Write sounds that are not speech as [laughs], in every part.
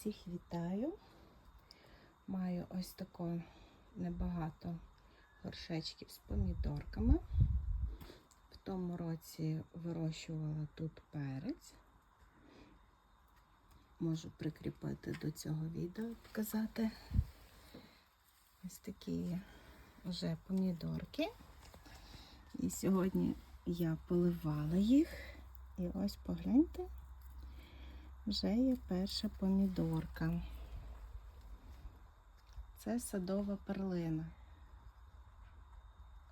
Всіх вітаю. Маю ось таку небагато горшечків з помідорками. В тому році вирощувала тут перець. Можу прикріпити до цього відео, показати. Ось такі вже помідорки. І сьогодні я поливала їх. І ось погляньте, вже є перша помідорка. Це садова перлина.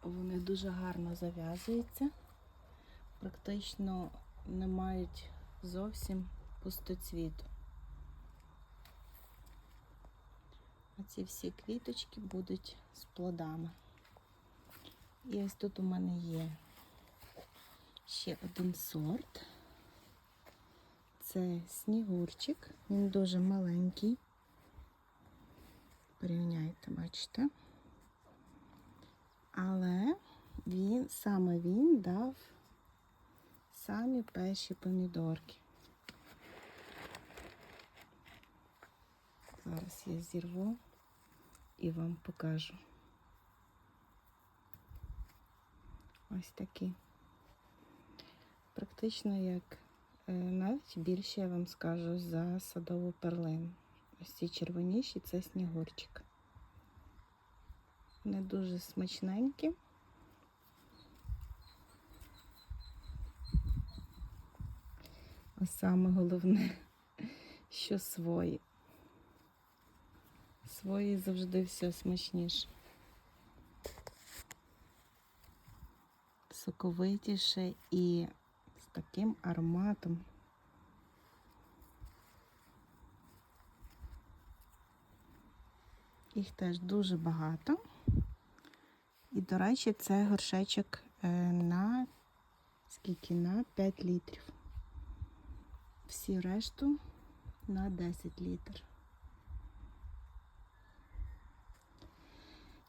Вони дуже гарно зав'язуються, практично не мають зовсім пустоцвіту. Оці всі квіточки будуть з плодами. І ось тут у мене є ще один сорт. Це снігурчик. Він дуже маленький. Порівняйте, бачите. Але він, саме він дав самі перші помідорки. Зараз я зірву і вам покажу. Ось такі. Практично як навіть більше я вам скажу за садову перлину. Ось ці червоніші це снігурчик. Вони дуже смачненькі. А саме головне, [laughs] що свої. Свої завжди все смачніше. Соковитіше і таким ароматом. Їх теж дуже багато. І, до речі, це горшечок е, на скільки? На 5 літрів. Всі решту на 10 літрів.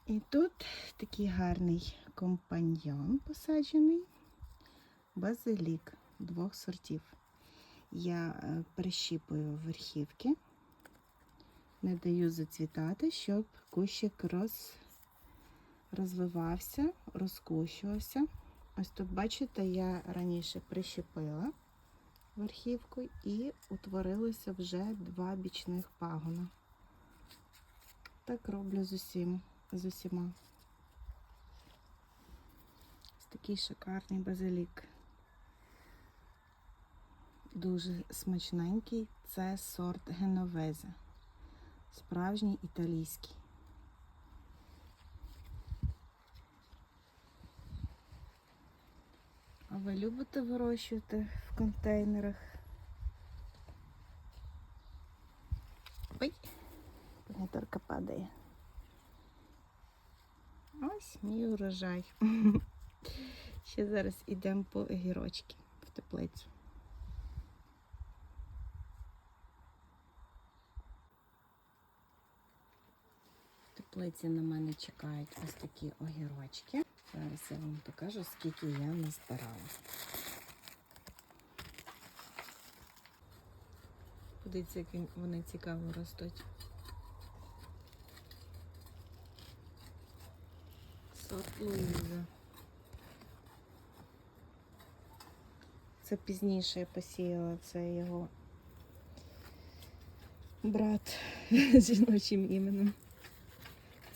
І тут такий гарний компаньйон посаджений, базилік двох сортів. Я е, прищіпую верхівки, не даю зацвітати, щоб кущик роз, розвивався, розкущувався. Ось тут, бачите, я раніше прищепила верхівку і утворилося вже два бічних пагона. Так роблю з усім з усіма. Ось такий шикарний базилік. Дуже смачненький. Це сорт геновезе. Справжній італійський. А ви любите вирощувати в контейнерах? Ой, помідорка падає. Ось мій урожай. [laughs] Ще зараз йдемо по огірочки в теплицю. Теплиці на мене чекають ось такі огірочки. Зараз я вам покажу, скільки я назбирала. Подивіться, як вони цікаво ростуть. Сорт Луїза. Це пізніше посіяла, це його брат [laughs] з жіночим іменем.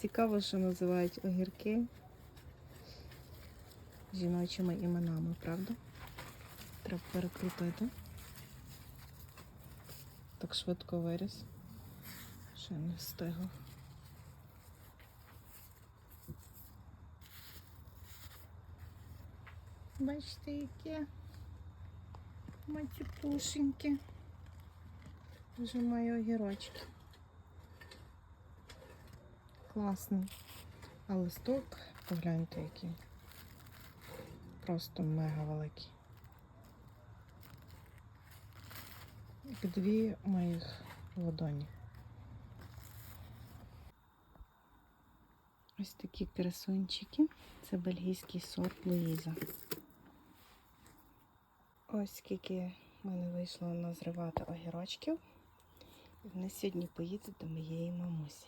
Цікаво, що називають огірки жіночими іменами, правда? Треба перекрутити. Так швидко виріс. Ще не встигла. Бачите, які матюпушенькі. Вже мої огірочки. Класний. А листок, погляньте, який. Просто мега великий. Як дві моїх ладоні. Ось такі красунчики. Це бельгійський сорт Луїза. Ось скільки в мене вийшло назривати огірочків. Вони сьогодні поїдуть до моєї мамусі.